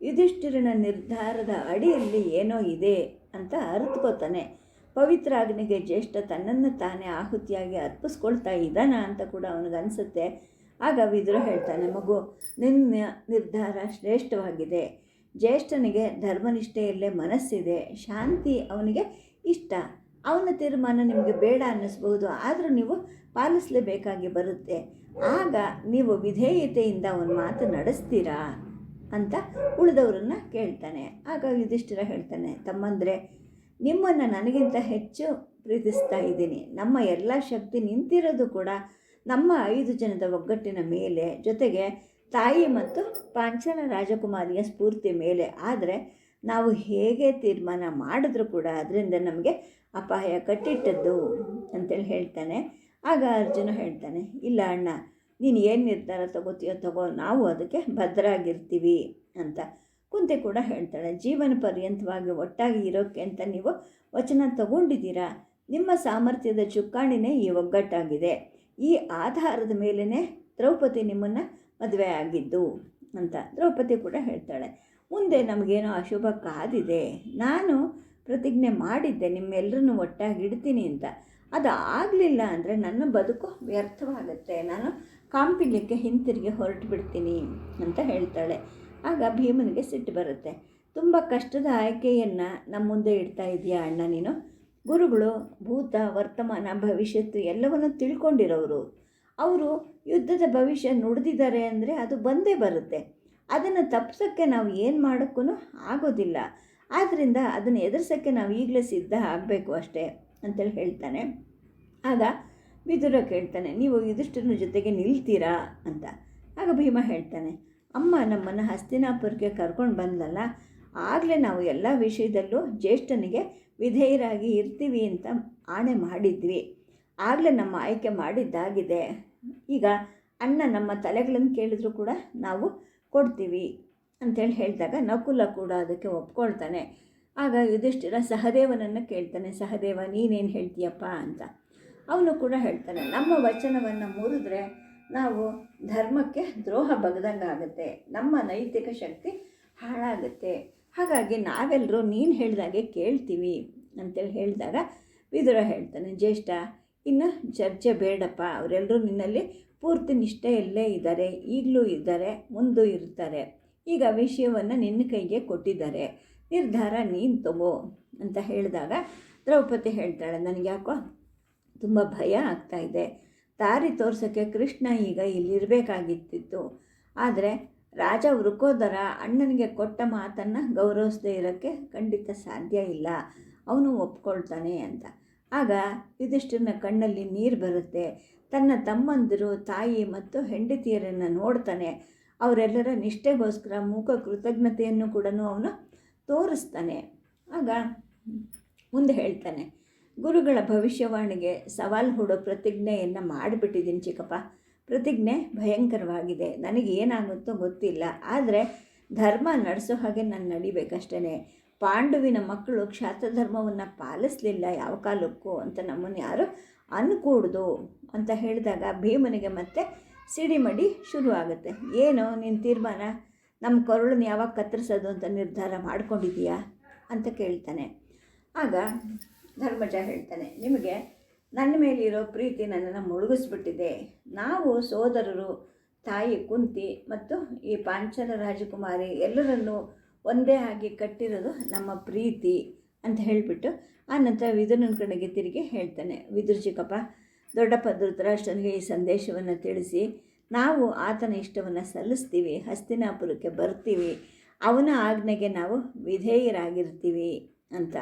ಯುಧಿಷ್ಠಿರನ ನಿರ್ಧಾರದ ಅಡಿಯಲ್ಲಿ ಏನೋ ಇದೆ ಅಂತ ಅರಿತುಕೋತಾನೆ. ಪವಿತ್ರ ಅಗ್ನಿಗೆ ಜ್ಯೇಷ್ಠ ತನ್ನನ್ನು ತಾನೇ ಆಹುತಿಯಾಗಿ ಅರ್ಪಿಸ್ಕೊಳ್ತಾ ಇದ್ದಾನ ಅಂತ ಕೂಡ ಅವನಿಗನ್ಸುತ್ತೆ ಆಗ ವಿದುರ ಹೇಳ್ತಾನೆ, ಮಗು, ನಿನ್ನ ನಿರ್ಧಾರ ಶ್ರೇಷ್ಠವಾಗಿದೆ. ಜ್ಯೇಷ್ಠನಿಗೆ ಧರ್ಮನಿಷ್ಠೆಯಲ್ಲೇ ಮನಸ್ಸಿದೆ. ಶಾಂತಿ ಅವನಿಗೆ ಇಷ್ಟ. ಅವನ ತೀರ್ಮಾನ ನಿಮಗೆ ಬೇಡ ಅನ್ನಿಸ್ಬಹುದು, ಆದರೂ ನೀವು ಪಾಲಿಸಲೇಬೇಕಾಗಿ ಬರುತ್ತೆ. ಆಗ ನೀವು ವಿಧೇಯತೆಯಿಂದ ಅವನ ಮಾತು ನಡೆಸ್ತೀರಾ ಅಂತ ಉಳಿದವರನ್ನ ಕೇಳ್ತಾನೆ. ಆಗ ಯುಧಿಷ್ಠಿರ ಹೇಳ್ತಾನೆ, ತಮ್ಮಂದರೆ, ನಿಮ್ಮನ್ನು ನನಗಿಂತ ಹೆಚ್ಚು ಪ್ರೀತಿಸ್ತಾ ಇದ್ದೀನಿ. ನಮ್ಮ ಎಲ್ಲ ಶಕ್ತಿ ನಿಂತಿರೋದು ಕೂಡ ನಮ್ಮ ಐದು ಜನದ ಒಗ್ಗಟ್ಟಿನ ಮೇಲೆ. ಜೊತೆಗೆ ತಾಯಿ ಮತ್ತು ಪಾಂಚಲ ರಾಜಕುಮಾರಿಯ ಸ್ಫೂರ್ತಿ ಮೇಲೆ. ಆದರೆ ನಾವು ಹೇಗೆ ತೀರ್ಮಾನ ಮಾಡಿದ್ರೂ ಕೂಡ ಅದರಿಂದ ನಮಗೆ ಅಪಾಯ ಕಟ್ಟಿಟ್ಟದ್ದು ಅಂತೇಳಿ ಹೇಳ್ತಾನೆ. ಆಗ ಅರ್ಜುನ ಹೇಳ್ತಾನೆ, ಇಲ್ಲ ಅಣ್ಣ, ನೀನು ಏನು ನಿರ್ಧಾರ ತಗೋತೀಯೋ ತಗೋ, ನಾವು ಅದಕ್ಕೆ ಭದ್ರಾಗಿರ್ತೀವಿ ಅಂತ. ಕುಂತೆ ಕೂಡ ಹೇಳ್ತಾಳೆ, ಜೀವನ ಪರ್ಯಂತವಾಗಿ ಒಟ್ಟಾಗಿ ಇರೋಕ್ಕೆ ಅಂತ ನೀವು ವಚನ ತಗೊಂಡಿದ್ದೀರಾ? ನಿಮ್ಮ ಸಾಮರ್ಥ್ಯದ ಚುಕ್ಕಾಣಿನೇ ಈ ಒಗ್ಗಟ್ಟಾಗಿದೆ. ಈ ಆಧಾರದ ಮೇಲೇ ದ್ರೌಪದಿ ನಿಮ್ಮನ್ನು ಮದುವೆ ಆಗಿದ್ದು ಅಂತ ದ್ರೌಪದಿ ಕೂಡ ಹೇಳ್ತಾಳೆ. ಮುಂದೆ ನಮಗೇನೋ ಅಶುಭ ಕಾದಿದೆ ನಾನು ಪ್ರತಿಜ್ಞೆ ಮಾಡಿದ್ದೆ ನಿಮ್ಮೆಲ್ಲರನ್ನು ಒಟ್ಟಾಗಿ ಇಡ್ತೀನಿ ಅಂತ. ಅದು ಆಗಲಿಲ್ಲ ಅಂದರೆ ನನ್ನ ಬದುಕು ವ್ಯರ್ಥವಾಗುತ್ತೆ. ನಾನು ಕಾಂಪಿಲ್ಯಕ್ಕೆ ಹಿಂತಿರುಗಿ ಹೊರಟು ಬಿಡ್ತೀನಿ ಅಂತ ಹೇಳ್ತಾಳೆ. ಆಗ ಭೀಮನಿಗೆ ಸಿಟ್ಟು ಬರುತ್ತೆ. ತುಂಬ ಕಷ್ಟದ ಆಯ್ಕೆಯನ್ನು ನಮ್ಮ ಮುಂದೆ ಇಡ್ತಾ ಇದೆಯಾ ಅಣ್ಣ ನೀನು? ಗುರುಗಳು, ಭೂತ, ವರ್ತಮಾನ, ಭವಿಷ್ಯತ್ತು ಎಲ್ಲವನ್ನು ತಿಳ್ಕೊಂಡಿರೋರು. ಅವರು ಯುದ್ಧದ ಭವಿಷ್ಯ ನುಡಿದಿದ್ದಾರೆ ಅಂದರೆ ಅದು ಬಂದೇ ಬರುತ್ತೆ. ಅದನ್ನು ತಪ್ಪಿಸೋಕ್ಕೆ ನಾವು ಏನು ಮಾಡೋಕ್ಕೂ ಆಗೋದಿಲ್ಲ. ಆದ್ದರಿಂದ ಅದನ್ನು ಎದುರಿಸೋಕ್ಕೆ ನಾವು ಈಗಲೇ ಸಿದ್ಧ ಆಗಬೇಕು ಅಷ್ಟೇ ಅಂತೇಳಿ ಹೇಳ್ತಾನೆ. ಆಗ ವಿದುರ ಕೇಳ್ತಾನೆ, ನೀವು ಯುಧಿಷ್ಠಿರನ ಜೊತೆಗೆ ನಿಲ್ತೀರಾ? ಅಂತ. ಆಗ ಭೀಮ ಹೇಳ್ತಾನೆ, ಅಮ್ಮ, ನಮ್ಮನ್ನು ಹಸ್ತಿನಾಪುರಕ್ಕೆ ಕರ್ಕೊಂಡು ಬಂದಲ್ಲ ಆಗಲೇ ನಾವು ಎಲ್ಲ ವಿಷಯದಲ್ಲೂ ಜ್ಯೇಷ್ಠನಿಗೆ ವಿಧೇಯರಾಗಿ ಇರ್ತೀವಿ ಅಂತ ಆಣೆ ಮಾಡಿದ್ವಿ. ಆಗಲೇ ನಮ್ಮ ಆಯ್ಕೆ ಮಾಡಿದ್ದಾಗಿದೆ. ಈಗ ಅಣ್ಣ ನಮ್ಮ ತಲೆಗಳನ್ನು ಕೇಳಿದ್ರು ಕೂಡ ನಾವು ಕೊಡ್ತೀವಿ ಅಂತೇಳಿ ಹೇಳಿದಾಗ ನಕುಲ ಕೂಡ ಅದಕ್ಕೆ ಒಪ್ಕೊಳ್ತಾನೆ. ಆಗ ಯುಧಿಷ್ಠಿರ ಸಹದೇವನನ್ನು ಕೇಳ್ತಾನೆ, ಸಹದೇವ ನೀನೇನು ಹೇಳ್ತೀಯಪ್ಪ ಅಂತ. ಅವನು ಕೂಡ ಹೇಳ್ತಾನೆ, ನಮ್ಮ ವಚನವನ್ನು ಮುರಿದ್ರೆ ನಾವು ಧರ್ಮಕ್ಕೆ ದ್ರೋಹ ಬಗ್ದಂಗಾಗುತ್ತೆ, ನಮ್ಮ ನೈತಿಕ ಶಕ್ತಿ ಹಾಳಾಗುತ್ತೆ. ಹಾಗಾಗಿ ನಾವೆಲ್ಲರೂ ನೀನು ಹೇಳಿದಾಗೆ ಕೇಳ್ತೀವಿ ಅಂತೇಳಿ ಹೇಳಿದಾಗ ವಿದುರ ಹೇಳ್ತಾನೆ, ಜ್ಯೇಷ್ಠ ಇನ್ನು ಚರ್ಚೆ ಬೇಡಪ್ಪ. ಅವರೆಲ್ಲರೂ ನಿನ್ನಲ್ಲಿ ಪೂರ್ತಿ ನಿಷ್ಠೆಯಲ್ಲೇ ಇದ್ದಾರೆ. ಈಗಲೂ ಇದ್ದಾರೆ, ಮುಂದೂ ಇರ್ತಾರೆ. ಈಗ ವಿಷಯವನ್ನು ನಿನ್ನ ಕೈಗೆ ಕೊಟ್ಟಿದ್ದಾರೆ. ನಿರ್ಧಾರ ನೀನು ತಗೋ ಅಂತ ಹೇಳಿದಾಗ ದ್ರೌಪದಿ ಹೇಳ್ತಾಳೆ ನನಗೆ ಯಾಕೋ ತುಂಬ ಭಯ ಆಗ್ತಾ ಇದೆ. ದಾರಿ ತೋರ್ಸೋಕ್ಕೆ ಕೃಷ್ಣ ಈಗ ಇಲ್ಲಿರಬೇಕಾಗಿತ್ತಿತ್ತು. ಆದರೆ ರಾಜ ವೃಕೋದರ ಅಣ್ಣನಿಗೆ ಕೊಟ್ಟ ಮಾತನ್ನು ಗೌರವಿಸದೇ ಇರೋಕ್ಕೆ ಖಂಡಿತ ಸಾಧ್ಯ ಇಲ್ಲ. ಅವನು ಒಪ್ಕೊಳ್ತಾನೆ ಅಂತ. ಆಗ ಯುಧಿಷ್ಠಿರನ ಕಣ್ಣಲ್ಲಿ ನೀರು ಬರುತ್ತೆ. ತನ್ನ ತಮ್ಮಂದಿರು, ತಾಯಿ ಮತ್ತು ಹೆಂಡತಿಯರನ್ನು ನೋಡ್ತಾನೆ. ಅವರೆಲ್ಲರ ನಿಷ್ಠೆಗೋಸ್ಕರ ಮೂಕ ಕೃತಜ್ಞತೆಯನ್ನು ಕೂಡ ಅವನು ತೋರಿಸ್ತಾನೆ. ಆಗ ಮುಂದೆ ಹೇಳ್ತಾನೆ, ಗುರುಗಳ ಭವಿಷ್ಯವಾಣಿಗೆ ಸವಾಲು ಹೂಡೋ ಪ್ರತಿಜ್ಞೆಯನ್ನು ಮಾಡಿಬಿಟ್ಟಿದ್ದೀನಿ ಚಿಕ್ಕಪ್ಪ. ಪ್ರತಿಜ್ಞೆ ಭಯಂಕರವಾಗಿದೆ. ನನಗೆ ಏನಾಗುತ್ತೋ ಗೊತ್ತಿಲ್ಲ. ಆದರೆ ಧರ್ಮ ನಡೆಸೋ ಹಾಗೆ ನಾನು ನಡಿಬೇಕಷ್ಟೇ ಪಾಂಡುವಿನ ಮಕ್ಕಳು ಕ್ಷಾತ್ರಧರ್ಮವನ್ನು ಪಾಲಿಸಲಿಲ್ಲ, ಯಾವ ಕಾಲಕ್ಕೂ ಅಂತ ನಮ್ಮನ್ನು ಯಾರು ಅನ್ಕೂಡ್ದು ಅಂತ ಹೇಳಿದಾಗ ಭೀಮನಿಗೆ ಮತ್ತೆ ಸಿಡಿಮಡಿ ಶುರು ಆಗುತ್ತೆ ಏನು ನಿನ್ನ ತೀರ್ಮಾನ? ನಮ್ಮ ಕರುಳನ್ನು ಯಾವಾಗ ಕತ್ತರಿಸೋದು ಅಂತ ನಿರ್ಧಾರ ಮಾಡ್ಕೊಂಡಿದ್ದೀಯಾ ಅಂತ ಕೇಳ್ತಾನೆ. ಆಗ ಧರ್ಮಜ ಹೇಳ್ತಾನೆ, ನಿಮಗೆ ನನ್ನ ಮೇಲಿರೋ ಪ್ರೀತಿ ನನ್ನನ್ನು ಮುಳುಗಿಸ್ಬಿಟ್ಟಿದೆ. ನಾವು ಸೋದರರು, ತಾಯಿ ಕುಂತಿ ಮತ್ತು ಈ ಪಾಂಚಲ ರಾಜಕುಮಾರಿ ಎಲ್ಲರನ್ನೂ ಒಂದೇ ಆಗಿ ಕಟ್ಟಿರೋದು ನಮ್ಮ ಪ್ರೀತಿ ಅಂತ ಹೇಳಿಬಿಟ್ಟು ಆ ನಂತರ ವಿದುರನ ಕಡೆಗೆ ತಿರುಗಿ ಹೇಳ್ತಾನೆ, ವಿದುರ್ ಚಿಕ್ಕಪ್ಪ ದೊಡ್ಡಪ್ಪ ಧೃತರಾಷ್ಟ್ರನಿಗೆ ಈ ಸಂದೇಶವನ್ನು ತಿಳಿಸಿ, ನಾವು ಆತನ ಇಷ್ಟವನ್ನು ಸಲ್ಲಿಸ್ತೀವಿ, ಹಸ್ತಿನಾಪುರಕ್ಕೆ ಬರ್ತೀವಿ, ಅವನ ಆಜ್ಞೆಗೆ ನಾವು ವಿಧೇಯರಾಗಿರ್ತೀವಿ ಅಂತ.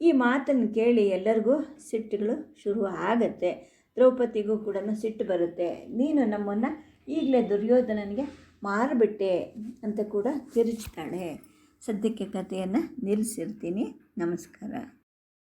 ಈ ಮಾತನ್ನು ಕೇಳಿ ಎಲ್ಲರಿಗೂ ಸಿಟ್ಟುಗಳು ಶುರು ಆಗತ್ತೆ. ದ್ರೌಪದಿಗೂ ಕೂಡ ಸಿಟ್ಟು ಬರುತ್ತೆ. ನೀನು ನಮ್ಮನ್ನು ಈಗಲೇ ದುರ್ಯೋಧನನಿಗೆ ಮಾರಿಬಿಟ್ಟೆ ಅಂತ ಕೂಡ ತಿರುಚ್ತಾಳೆ. ಸದ್ಯಕ್ಕೆ ಕಥೆಯನ್ನು ನಿಲ್ಲಿಸಿರ್ತೀನಿ. ನಮಸ್ಕಾರ.